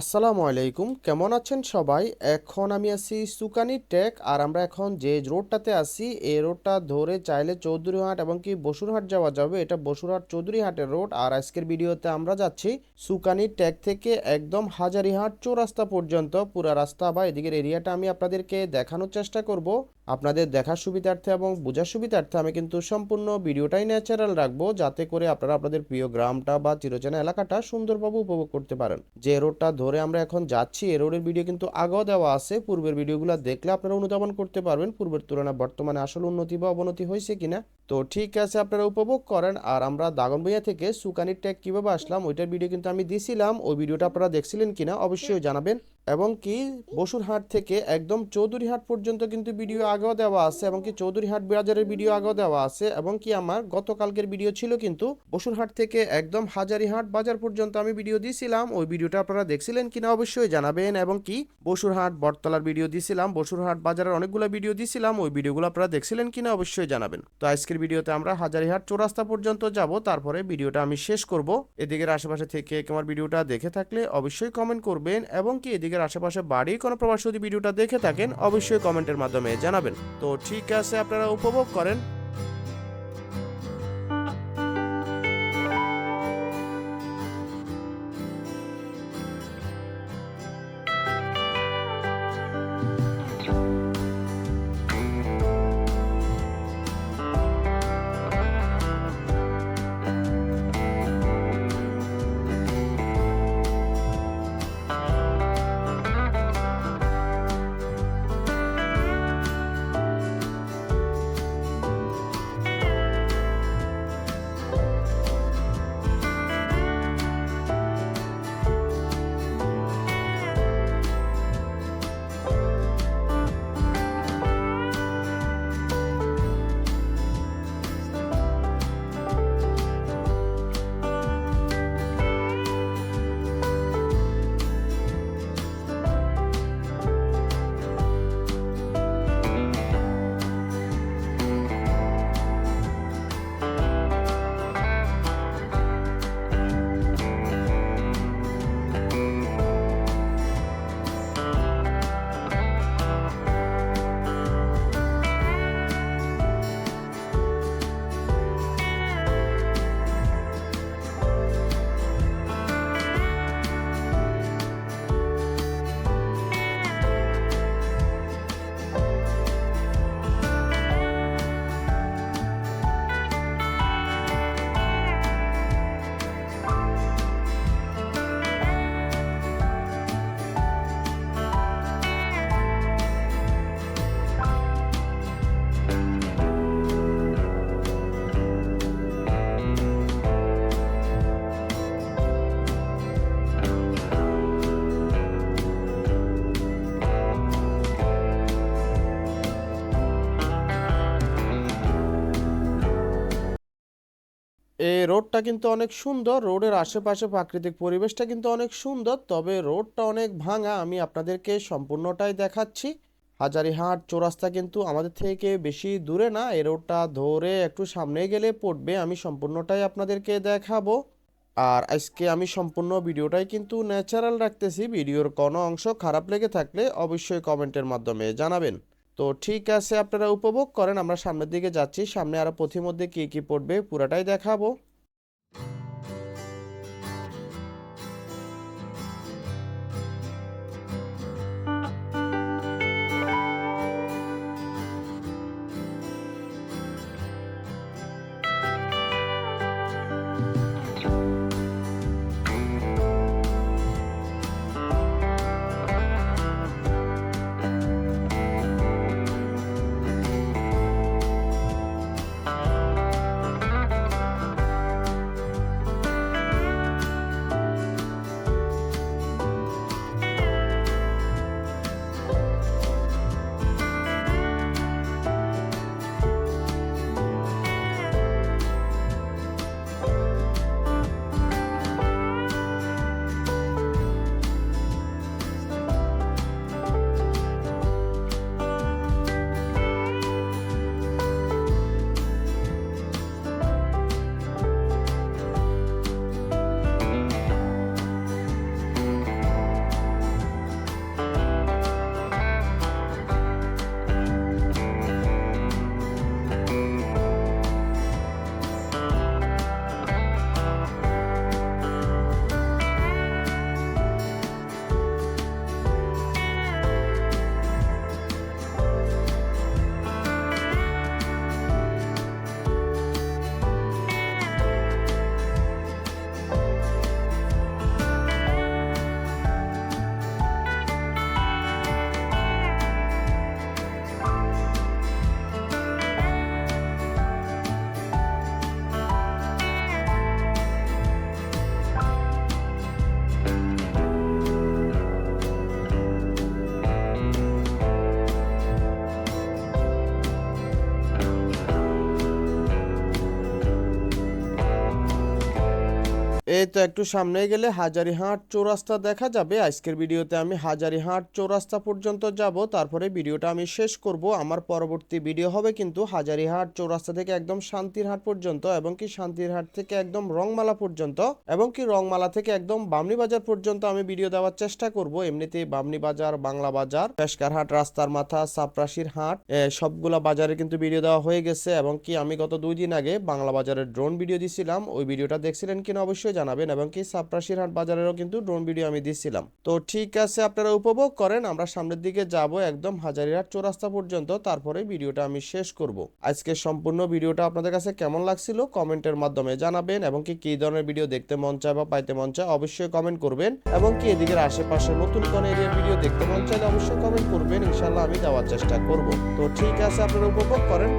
আসসালামু আলাইকুম, কেমন আছেন সবাই? এখন আমি আছি সুকানি টেক আর আমরা এখন যে রোডটাতে আছি, এই রোডটা ধরে চাইলে চৌধুরীহাট এবং কি বসুরহাট যাওয়া যাবে। এটা বসুরহাট চৌধুরীহাটের রোড আর আজকের ভিডিওতে আমরা যাচ্ছি সুকানি টেক থেকে একদম হাজারিহাট চৌরাস্তা পর্যন্ত। পুরো রাস্তা বা এদিকের এরিয়াটা আমি আপনাদেরকে দেখানোর চেষ্টা করব। আপনাদের দেখার সুবিধার্থে এবং বোঝার সুবিধার্থে আমি কিন্তু সম্পূর্ণ ভিডিওটাই ন্যাচারাল রাখব, যাতে করে আপনারা আপনাদের প্রিয় গ্রামটা বা চিরচেনা এলাকাটা সুন্দরভাবে উপভোগ করতে পারেন। যে রোডটা ধরে আমরা এখন যাচ্ছি এই রোডের ভিডিও কিন্তু আগেও দেওয়া আছে। পূর্বের ভিডিওগুলো দেখলে আপনারা অনুধাবন করতে পারবেন, পূর্বের তুলনায় বর্তমানে আসলে উন্নতি বা অবনতি হয়েছে কিনা। তো ঠিক আছে, আপনারা উপভোগ করেন। আর আমরা দাগনভূঞা থেকে সুকানির ট্যাগ কীভাবে আসলাম, ওইটার ভিডিও কিন্তু আমি দিছিলাম। ওই ভিডিওটা আপনারা দেখছিলেন কিনা অবশ্যই জানাবেন। এবং কি বসুরহাট থেকে একদম চৌধুরীহাট পর্যন্ত কিন্তু ভিডিও আগেও দেওয়া আছে এবং কি চৌধুরীহাট বাজারের ভিডিও আগেও দেওয়া আছে এবং কি আমার গতকালকের ভিডিও ছিল কিন্তু বসুরহাট থেকে একদম হাজারিহাট বাজার পর্যন্ত আমি ভিডিও দিয়েছিলাম ওই ভিডিওটা আপনারা দেখছিলেন কিনা অবশ্যই জানাবেন এবং কি বসুরহাট বটতলার ভিডিও দিয়েছিলাম বসুরহাট বাজারের অনেকগুলো ভিডিও দিয়েছিলাম ওই ভিডিওগুলো আপনারা দেখছিলেন কিনা অবশ্যই জানাবেন। তো আজকের ভিডিওতে আমরা হাজারিহাট চৌরাস্তা পর্যন্ত যাব, তারপরে ভিডিওটা আমি শেষ করব। এদিকের আশেপাশে থেকে আমার ভিডিওটা দেখে থাকলে অবশ্যই কমেন্ট করবেন এবং কি এদিকের আশেপাশে বাড়ি, কোনো প্রবাসী যদি ভিডিওটা দেখে থাকেন, অবশ্যই কমেন্টের মাধ্যমে জানাবেন। তো ঠিক আছে, আপনারা উপভোগ করেন। এই রোডটা কিন্তু অনেক সুন্দর, রোডের আশেপাশে প্রাকৃতিক পরিবেশটা কিন্তু অনেক সুন্দর, তবে রোডটা অনেক ভাঙা, আমি আপনাদেরকে সম্পূর্ণটাই দেখাচ্ছি। হাজারিহাট চৌরাস্তা কিন্তু আমাদের থেকে বেশি দূরে না, এই রোডটা ধরে একটু সামনে গেলে পড়বে, আমি সম্পূর্ণটাই আপনাদেরকে দেখাবো। আর আজকে আমি সম্পূর্ণ ভিডিওটাই কিন্তু ন্যাচারাল রাখতেছি, ভিডিওর কোনো অংশ খারাপ লেগে থাকলে অবশ্যই কমেন্টের মাধ্যমে জানাবেন। তো ঠিক আছে, আপনারা উপভোগ করেন, আমরা সামনের দিকে যাচ্ছি, সামনে আরও পথিমধ্যে কি কি পড়বে পুরাটাই দেখাবো। এই তো একটু সামনে গেলে হাজারিহাট চৌরাস্তা দেখা যাবে। আজকের ভিডিওতে আমি হাজারিহাট চৌরাস্তা পর্যন্ত যাব। তারপরে ভিডিওটা আমি শেষ করব। আমার পরবর্তী ভিডিও হবে কিন্তু হাজারিহাট চৌরাস্তা থেকে একদম শান্তিরহাট পর্যন্ত এবং কি শান্তিরহাট থেকে একদম রংমালা পর্যন্ত এবং কি রংমালা থেকে একদম বামনি বাজার পর্যন্ত আমি ভিডিও দেওয়ার চেষ্টা করব। এমনিতেই বামনি বাজার, বাংলা বাজার, পেশকারহাট, রাস্তার মাথা, সাপরাশির হাট সবগুলা বাজারে কিন্তু ভিডিও দেওয়া হয়ে গেছে এবং কি আমি গত দুই দিন আগে বাংলা বাজারের ড্রোন ভিডিও দিছিলাম। ওই ভিডিওটা দেখছিলেন কিনা অবশ্যই জানাবেন এবং কি সাপরাশির হাট বাজারেরও কিন্তু ড্রোন ভিডিও আমি দিছিলাম তো ঠিক আছে, আপনারা উপভোগ করেন, আমরা সামনের দিকে যাব একদম হাজারিহাট চৌরাস্তা পর্যন্ত, তারপরে ভিডিওটা আমি শেষ করব। আজকে সম্পূর্ণ ভিডিওটা আপনাদের কাছে কেমন লাগছিল কমেন্টের মাধ্যমে জানাবেন এবং কি কি ধরনের ভিডিও দেখতে মন চায় বা পাইতে মন চায় অবশ্যই কমেন্ট করবেন এবং কি এদিকের আশেপাশে নতুন কোন এরিয়ার ভিডিও দেখতে মন চাইলে অবশ্যই কমেন্ট করবেন ইনশাল্লাহ আমি দেওয়ার চেষ্টা করব। তো ঠিক আছে, আপনারা উপভোগ করেন।